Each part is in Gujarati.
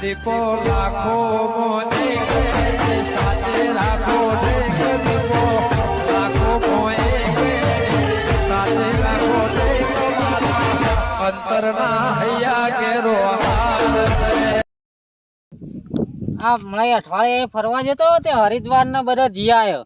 દીપો. લાખો મોને સાથે રાખો ફરવા જતો તે હરિદ્વાર ના બધા જી આવ્યો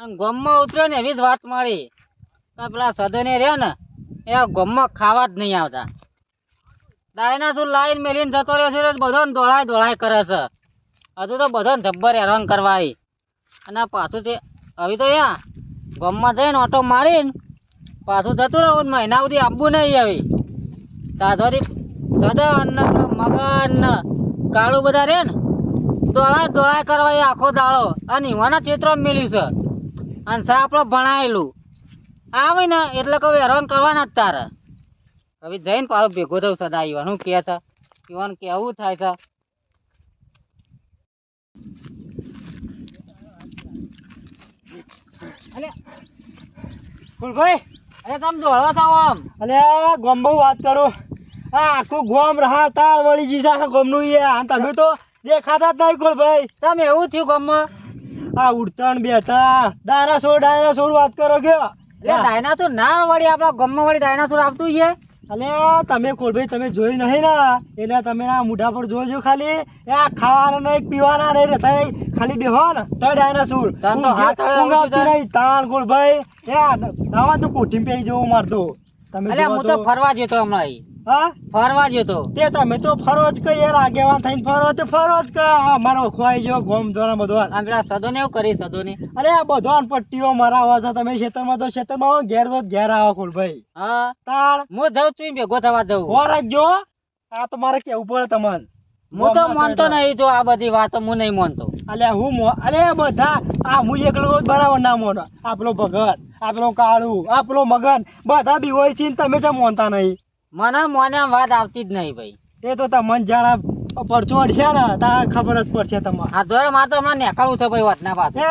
અને ગમમાં ઉતર્યો ને એવી જ વાત મળી. પેલા સદને રહ્યા ને, એ ગમમાં ખાવા જ નહીં આવતા. ડાયનાસોર લાઈન મેલીને જતો રહ્યો છે બધો દોડાય દોડાય કરે છે. હજુ તો બધાને જબ્બર હેરાન કરવા આવી અને પાછું તે હવે તો યા ગમમાં જઈને ઓટો મારીને પાછું જતું રહું મહિના સુધી આવવું નહીં આવી. તાજોથી સદન, મગન, કાળું બધા રે ને દોડાય દોડાય કરવા આખો દાળો અને ઈવાના ચિત્રો મેલ્યું છે. અને સા આપણો ભણાયેલું. આવે ને એટલે કહું હેરાન કરવાના જ તારે. હવે જઈને પાછો ભેગો થયું સદા ઈવાનું કે છે? ઈવન કેવું થાય છે? અલે. ફૂલભાઈ. અરે તમે દોડવા છો આમ? અલે ગોમ બહુ વાત કરો. આ આખું ગોમ રહા તાળ વળી જી છે ગોમનું ઈ આ તમે તો દેખાતા જ નહીં તમે એવું થયું ગમમાં? આ ઉડતણ બેઠા ડાયનાસોર ડાયનાસોર વાત કરો કે. એટલે ડાયનાસોર ના વળી આપણા ગમમાં વળી ડાયનાસોર આવતું છે? અલે તમે ફૂલભાઈ તમે જોઈ નહીં ને? એટલે તમે આ મૂઢા પર જોજો ખાલી. એ ખાવાના નહીં પીવાના નહીં રહેતા ખાલી બેહો ને તો ડાયનાસોર ઊંઘાવતી નહીં તાણ ફૂલભાઈ એ આમાં તો કોઠી પે જવું મારતો. તમે હું તો. ફરવા જતો હમણાં. હા? ફરવા જતો તે. તમે તો ફરો જ કે યાર આગેવાન થઈને ફરો તે ફરો જ કે આ ખોવાઈ ગયો ગોમ દ્વારા બધો આમ પેલા સદોને એવું કરી સદોને. અરે આ બધો પટ્ટીઓ મરાવો છો તમે ખેતરમાં તો ખેતરમાં આવો, ઘેર તો ઘેર આવો ફૂલભાઈ હા. તાર. હું જઉં છું ભેગો થવા જઉં. ખોર રાખજો. આ તો મારે કેવું પડે તમને. હું તો માનતો. નહીં જો આ બધી વાતો હું નહીં માનતો. અલે હું અરે બધા આ હું એકલો બરાબર ના મોનો. આપણો ભગત આપણો કાળુ આપણો મગન બધા બી હોય છે તમે જ મોનતા નહીં. મને મોને વાત આવતી જ નહીં ભાઈ. એ તો તમને જાણા પરચો અડશે ને તારે ખબર જ પડશે તમારે. આ જોડે મારે તો હમણાં નેકાળું છે ભાઈ વાતના પાછું.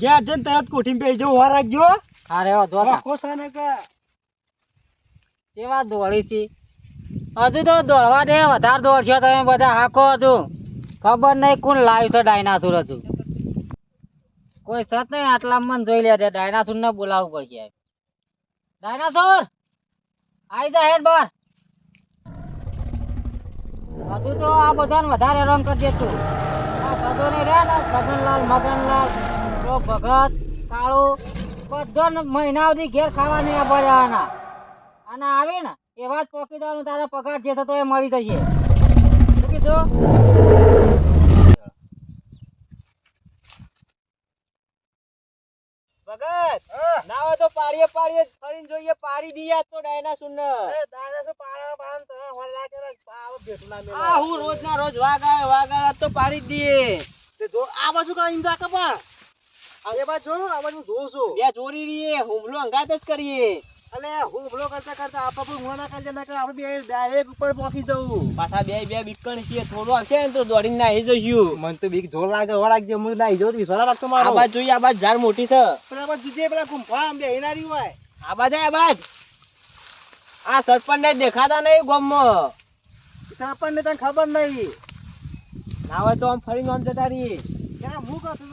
ઘેર જઈને તરત કોઠી પે જવું વાર રાખજો હા. રેડો રાખો ને કે. કેવા દોડી છે? હજુ તો દોડવા દે વધારે દોડશો તમે બધા હાકો હજુ. ખબર નહીં કોણ લાવ્યું છે ડાયનાસોર હજુ. કોઈ સત નહીં આટલા મન જોઈ લે ડાયનાસોર ને બોલાવવું પડશે. ડાયનાસોર આઈ જા હેડ બાર હજુ તો આ બધાને વધારે હેરાન કરી દેતું આ રહ્યા ને, ગગનલાલ, મગનલાલ ભગત, કાળો બધો મહિના સુધી ઘેર ખાવા નહીં બજાવાના અને આવે ને એવા જ પોકી દેવાનું તારા પગાર જે થતો એ મળી જશે. શું કીધું? ભગત! ના હોય તો પાડીએ પાડીએ ફરીને જોઈએ પાડી દઈએ તો ડાયનાસોર ને ડાયનાસોર પાડા આવો આ હું રોજ ના રોજ આવે આજ તો પાડી દઈએ. તે જો આ બાજુ કા ઇંદા કપા આ બાજુ જો આ બાજુ જોઉં છું. બે ચોરી રીએ હુમલો અંગાત જ કરીએ. અલે હુમલો કરતા કરતા આપા પણ હુમલો ના કરજે ના આપણે બે ડાયરેક્ટ ઉપર પહોંચી જવું. પાછા બે બે બીકણ છીએ થોડો આવશે ને તો દોડીને નાહી જઈશું. મને તો બીક જોર લાગે વળાક જે મને નાહી જવું વિશ્વાસ રાખતો મારો. આ બાજુ જોઈએ આ બાજુ ઝાડ મોટી છે. બાજુ જોઈએ પેલા ગુંફા આમ બેહીનારી હોય. આ બાજુ આ બાજુ આ સરપંચ ને દેખાતા નહીં ગામમાં. સરપંચ ને તને ખબર નહીં. ના હોય તો આમ ફરીને આમ જતા રહીએ. ક્યાં હું કહું છું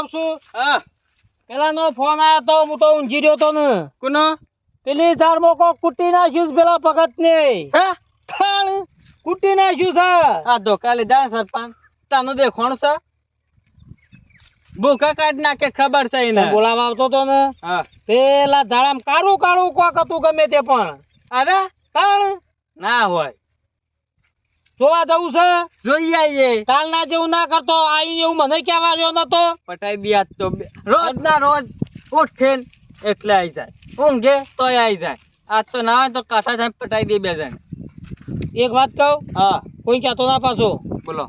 કહું છું? હા. પેલા નો ફોન આયો તો હું તો ઊંઘી રહ્યો તો ને. કોનો? પેલી ઝાડમાં કોક કુટી નાખ્યું પેલા ભગત ને ખાણ કુટી નાખ્યું છે આ ધોકા લીધા સરપંચ. તાનું દેખોણ છે? ભૂખા કાઢી નાખે ખબર છે એને. બોલાવા આવતો તો ને. પેલા ધાડામાં કાળું કાળું કોક હતું ગમે તે પણ. અરે? તાણ ના હોય. જોવા જવું છે? જોઈ આવીએ કાલ ના જેવું ના કરતો આવી એવું મને કહેવા રહ્યો નતો? પટાઈ દિયા તો બે- રોજ ના રોજ ઉઠે એટલે આવી જાય. ઊંઘે તોય આવી જાય. આજ તો ના હોય તો કાંઠા સાહેબ પટાઈ દે બે જણ. એક વાત કહું? હા. કોઈ કહેતો ના પાછો. બોલો.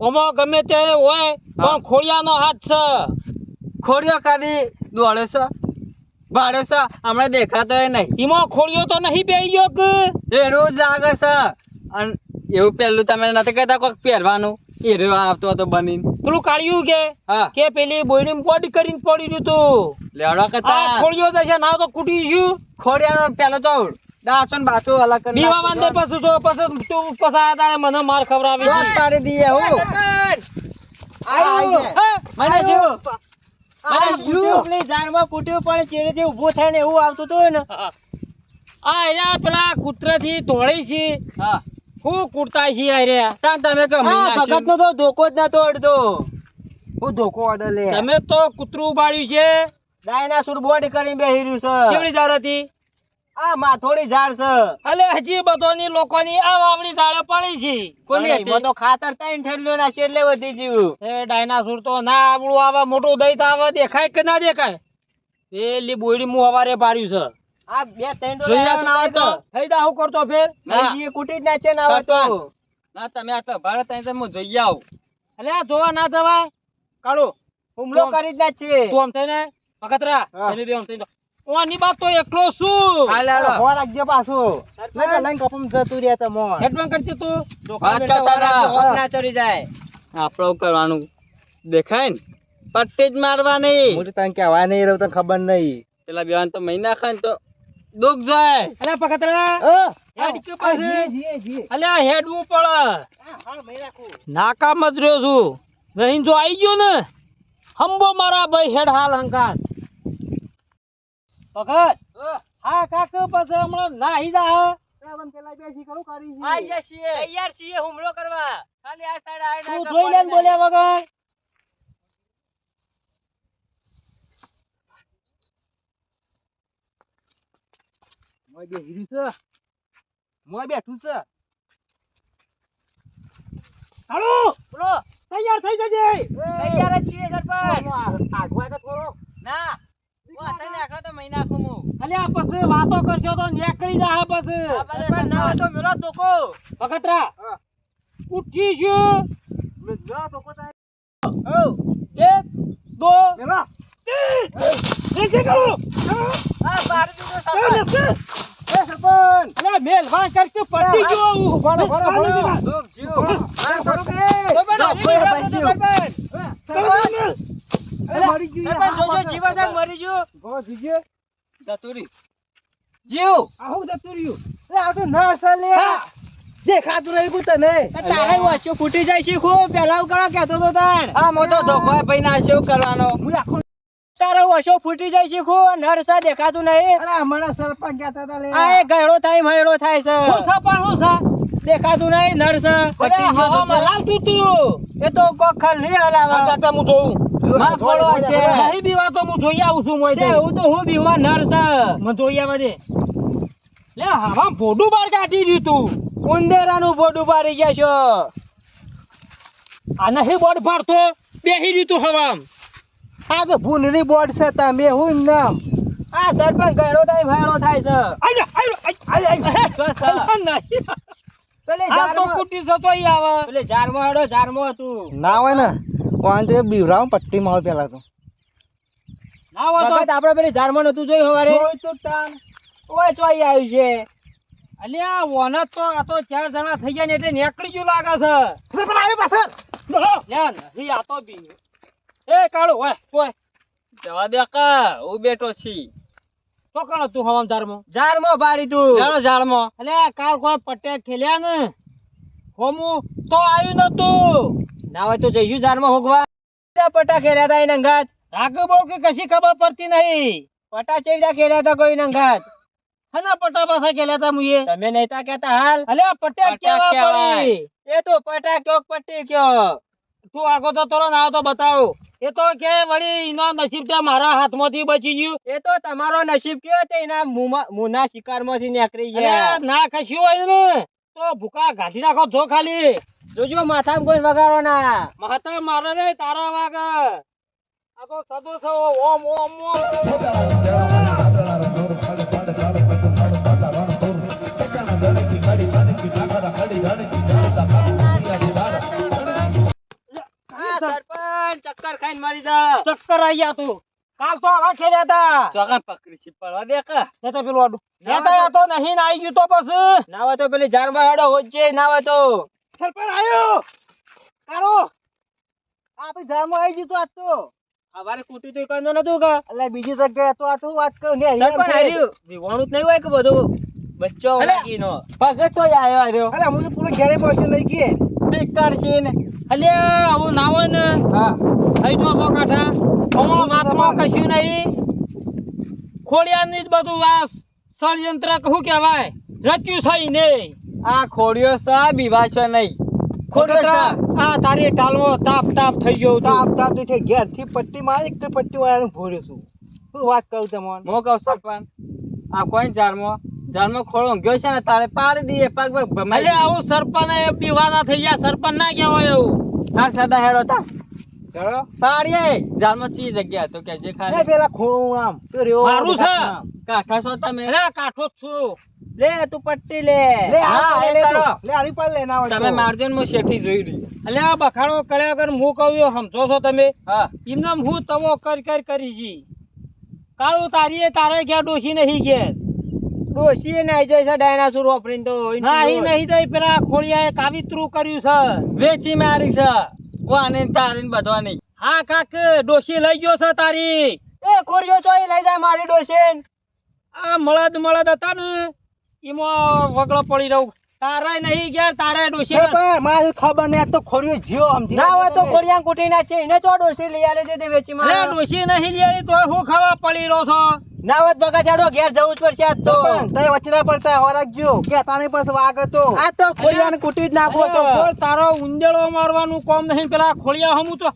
ઓમાં ગમે તે હોય પણ ખોડિયાનો હાથ છે. ખોડિયો કાદી દોડે છે? ભાડે છે? હમણાં દેખાતો નહીં. એમાં ખોડિયો તો નહીં બે ગયો કે? એ રોજ લાગે છે. અને એવું પેલું તમે નથી કહેતા કોઈક પહેરવાનું? એ રહ્યો આવતો હતો બની પેલું કાઢ્યું કે? કે પેલી બોયડી બોડી કરીને પડી રહ્યું તું? લેવડો આ ખોડિયો તો છે ના તો કૂટી ગયું. ખોડિયાનો પેલો તો દાસન ને અલગ કરી દીવા. માંડે પછી જો પછી તું પસાયા તારે મને માર ખવડાવી દોત પાડી દઈએ હું. આયુ. મને જો આયુ. પેલી કૂટ્યું પણ ચેડેથી ઊભું થઈને એવું આવતું હતું ને? આ એના પેલા કૂતરાથી ધોળી છે. હા. હું કુર્તા છે અરે. તાન તમે આ મહિના ભગત નો તો ધોકો જ નતો અડધો. હું ધોકો ઓર્ડર લે. તમે તો કૂતરું ઉપાડ્યું છે. ડાયનાસોર બોડ કરીને બેહી રહ્યું છે. કેવડી જાર હતી? આ માથોડી ઝાડ છે. અલે હજી બધોની લોકોની આ વાવડી ઝાડે પડી છે. કોની હતી? તો ખાતર તાઈન ઠેલ્યો ના છે એટલે વધી જીવ એ ડાયનાસોર તો ના આવડું આવે મોટું દઈ તો આવે દેખાય કે ના દેખાય? પેલી બોયડી મુ હવારે પાડ્યું છે. આ બે ત્રણ જોઈ ના તો. થઈ દા હું કરતો ફેર. ના. હજી જ ના છે ના તો. ના તમે આટલો ભાડે ત્યાં તો હું જોઈ આવું. અલે જોવા ના જવાય. કાળો હુમલો કરી જ ના છે. તું આમ થઈને? પકતરા તમે બે આમ થઈને ઓની બાત તો એકલો છું. હાલ. હેડો. ફોન રાખજે પાછું નકર લઈને કપમ જતું રહ્યા તમો હેડમાં કરતી તું. વાત કરતા રહો. ના ચડી જાય. આપણે કરવાનું દેખાય ને? પટ્ટી જ મારવાની. હું તો તને કહેવા નહીં રહ્યો તને ખબર નહીં. પેલા બેવાન તો મહિના ખાય ને તો દુઃખ જાય. અલે પકતરા હેડ કે પાસે. અલે આ હેડવું પડે નાકામ જ રહ્યો છું. નહીં જો આવી ગયો ને હંબો મારા ભાઈ હેડ હાલ હંકાર ભગત હા કાક પાસે હમણાં નાહી ગયા તૈયાર છીએ હુમલો કરવા. ખાલી આ આવીને તું જોઈ લે બોલ્યા વગર. મોય બેહી રહ્યું છે. મોય બેઠું છે. હાલો! બોલો! તૈયાર થઈ જજે! તૈયાર જ છીએ સરપંચ. આગવા તો થોડો. ના વાતો કરશો તો નીકળી જા પછી. આ બધા સરપંચ ના તો મેલો તોકો ભગતરા ઉઠી છું એક દો. તીન એક કરો આ ગયો દુઃખ મરી ગયો દેખાતું નહીં કુ તને તારે વાંચો ફૂટી જાય છે ખૂબ પેલા કરો કેતો તો તાણ. આ મોટો ધોકો ભાઈ ના શું કરવાનો? ઓછો ફૂટી જાય છે ખૂબ નરસા દેખાતું નહીં. અરે અમારા સરપંચ કહેતા હતા લે. આ ગયડો થાય મયડો થાય છે. હું સરપંચ હું સા? દેખાતું નહીં નરસા તો તે. લાલતું તું એ તો કોખર નહીં હલાવા. દાદા હું જોઉં. માં ફોડો છે. નહીં બીવા તો હું જોઈ આવું છું મોય હું તો હું બીવા નરસા મને જોઈ આવા દે. લે હવા ફોડું બાર કાઢી દીધું તું. ઉંદેરાનું ભોડું પાડી ગયા છો. આ નહીં બોડ ફાડતો બેહી રહ્યું તું હવામ. આ તો ભૂનની બોર્ડ છે તમે હું નામ? આ સરપંચ ગયડો થાય ભાયડો થાય છે. આય આય આય પેલે જારમો કુટી સતો ઈ આવે. પેલે જારમો હેડો જારમો હતું. ના હોય ને. વાંધો બીવરાવ પટ્ટી માં પેલા તો. ના હોય તો આપણે પેલી જારમો નતું જોઈ હવારે. તો તાન. ઓય ચોઈ આવ્યું છે. અલ્યા વોનત તો આ તો ચાર જણા થઈ ગયા ને એટલે નીકળી ગયું લાગે છે. પાછળ. આ તો બી એ કાળો ઓય ઓય. જવા દે કા હું બેઠો છી. કાળો તું હવામ જારમો જારમો બારી તું. જાણો ઝાડમાં. અલે કાલ કોઈ પટ્ટે ખેલ્યા ને? હોમું તો આવ્યું નતું ના હોય તો જઈશું જારમાં હોગવા. પટા ખેલ્યા તા એના અંગાત રાગ બોલ કે કશી ખબર પડતી નહીં. પટા ચેડ્યા ખેલ્યા તા કોઈ અંગાત હના પટા પાછા કેલ્યા તા મુયે તમે નહીં તા કહેતા હાલ? અલે પટ્યા કેવા. પડી? એ તો પટા કયો કે પટ્ટી કયો તું આગો તો તરો ના તો બતાવ એ તો કે વળી એનો નસીબ તે મારા હાથમાંથી બચી ગયું એ તો તમારો નસીબ કયો તે એના મુંમાં- મુના શિકારમાંથી નીકળી ગયા ના કશું હોય ને તો ભૂકા ગાઢી નાખો જો ખાલી જોજો માથામાં કોઈ વગાડો ના માથા મારે રે તારા વાગ આ તો સદો છો ઓમ ઓમ ઓમ ગયા તું. કાલ તો આખે રહેતા. તા ચોકા પકડી છે પડવા દે કા. તે તો પેલું આડું. રહેતા આ તો નહીં ના આવી ગયું તો પછી. ના હોય તો પેલી ઝાડમાં હેડો હોજે ના હોય તો સરપંચ આવ્યો કારો. આપણી જારમાં આવી ગયું તો આજ તો. અમારે કુટી તો કંદો નતું કા? એટલે બીજી જગ્યાએ તો આ તું વાત કરું ને અહીંયા સરપંચ છે. વિવાણું જ નહીં હોય કે બધું? બચ્ચો વાગીનો. પગત છો આયો આવ્યો અરે હું તો પૂરો ઘરે પહોંચી લઈ ગયે. બેકાર છે ને અલ્યા હું નાવન હોય ને. હા. થઈ જો સો કાઠા. માથમાં કશું નહીં. ખોડિયાની જ બધું આ ષડયંત્ર કહું કહેવાય? રચ્યું થઈ ને આ ખોડિયો સા બીવા છે નહીં. આ તારી ટાલવો તાપ તાપ થઈ ગયો તાપ તાપ થઈ ઘેરથી પટ્ટી મારી એક પટ્ટી વાળાનું ભોર્યો છું? શું વાત કરું તમને મો કહું સરપંચ. આ કોઈ ઝાડમાં ઝાડમાં ખોળો ગયો છે ને તારે પાડી દઈએ. પગ પગ આવું સરપંચ એ બીવાના થઈ ગયા. સરપંચ ના કહેવાય એવું. હા સદા હેડો તા. ચલો પાડીએ. ઝાડમાં ચી જગ્યા તો કે જે ખાલી પેલા ખોળું આમ. તો મારું છે. કાઠા છો તમે? અરે કાઠો છું. લે તું પટ્ટી લે. લે આ લે લે આની પર લે ના તમે મારજો ને હું શેઠી જોઈ રહી. અલે આ બખાડો કર્યા વગર હું કહ્યું સમજો છો તમે? હા. એમને હું તવો કર કર કરી છી કાળું તારીએ તારે ક્યાં ડોસી નહીં કે ડોસી નાઈ જાય છે ડાયનાસોર વાપરીને તો નહીં નહીં તો પેલા ખોડિયાએ કાવિત્રુ કર્યું છે. વેચી મારી છે. વાને તારીને બધો નહીં. હા કાક ડોશી લઈ ગયો છે તારી. એ ખોડિયો ચોઈ લઈ જાય મારી ડોશીન આ મળદ મળદ હતા ને એમાં વગડો પડી રહું તારે નહીં ગયા તારે ડોસી મારી ખબર નહીં તો ખોળ્યો જીઓ સમજી ના હોય તો. ખોડિયા કૂટી ના છે એને ચો ડોશી લઈ આલે દે વેચી માં ડોસી નહીં આલી તો હું ખાવા પડી રહ્યો છો? ના બગા જાડો ઘેર જવું જ પડશે આજ તો. સરપંચ, વચના પડતા હોરાક જ્યો કે તાની પાસે વાગ હતો. આ તો ખોડિયાને કુટી જ નાખો છો. છે તારો ઉંદેળો મારવાનું કોમ નહીં પેલા ખોળિયા હમું તો.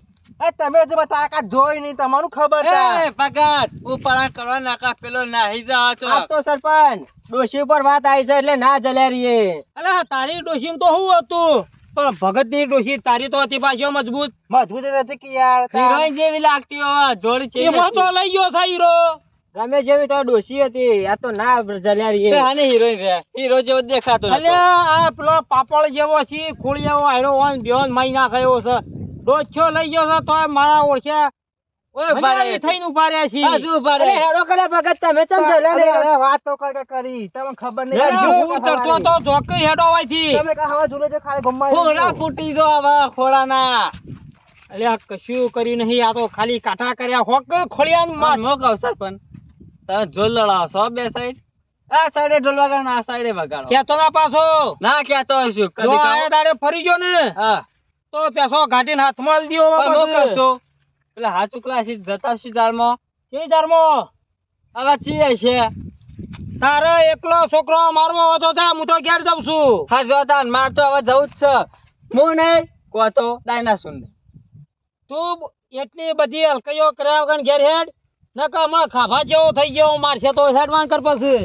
એ તમે જો તાકાત જોઈ નહીં તમારું ખબર એ ભગત ઉપરા કરવા નાકા પેલો નાહી જા છો. આ તો સરપંચ ડોશી ઉપર વાત આવી છે એટલે ના જલે રહીએ અરે તારી ડોશી તો શું હતું? પણ ભગતની ડોશી તારી તો હતી પાછો મજબૂત. મજબૂત હતી કે યાર તા- હિરોઈન જેવી લાગતી હોય જોડી છે. એમાં તો લઈ ગયો છે હીરો. ગમે જેવી તો ડોસી હતી આ તો ના જલ્યારી આને હીરોઈન રે હીરો જેવો દેખાતો નતો. અલે આ પેલો પાપડ જેવો છે ખોળિયાઓ આયરો ઓન બેહોન માઈ નાખ્યો છે. ડોછો લઈ ગયો છે તો મારા ઓળખે. ઓય ભારે થઈને ઊભા રહ્યા છે હજુ ભારે અરે હેડો કરે ભગત તમે ચમ જલ્યા અરે, વાત તો કઈ કઈ કરી તમને ખબર નહીં. હું ચડતો તો જોકે હેડો હોયથી. તમે કા હવા ઝૂલે જો ખાલી ગમમાં ખોળા ફૂટી જો આવા ખોળાના. અલ્યા કશું કર્યું નહીં આ તો ખાલી કાટા કર્યા હોક ખોળિયા માર મોક અવસર સરપંચ તમે જોલ લડાવો છો બે સાઈડ આ સાઈડે ઢોલ વગાડો આ સાઈડે વગાડો. કેતો ના પાછો. ના કેતો હશું કદી આયા દાડે ફરી ગયો ને હા. તો પેસો ઘાટીને હાથમાં આલી દ્યો પણ નો. કરશો એટલે હાથ ઉકલા છે જતા છે જાળમાં? કે જારમાં હવે ચીએ છે. તારે એકલો છોકરો મારવો હતો થા હું તો ઘેર જાઉં છું. હા જો તાન માર તો હવે જવું જ છે. હું નહીં કો તો ને તું એટલી બધી હલકઈઓ કર્યા વગર ઘેર હેડ. નકર હમણાં ખાફા જેવો થઈ ગયો મારશે તો હેડવાન કર પછી.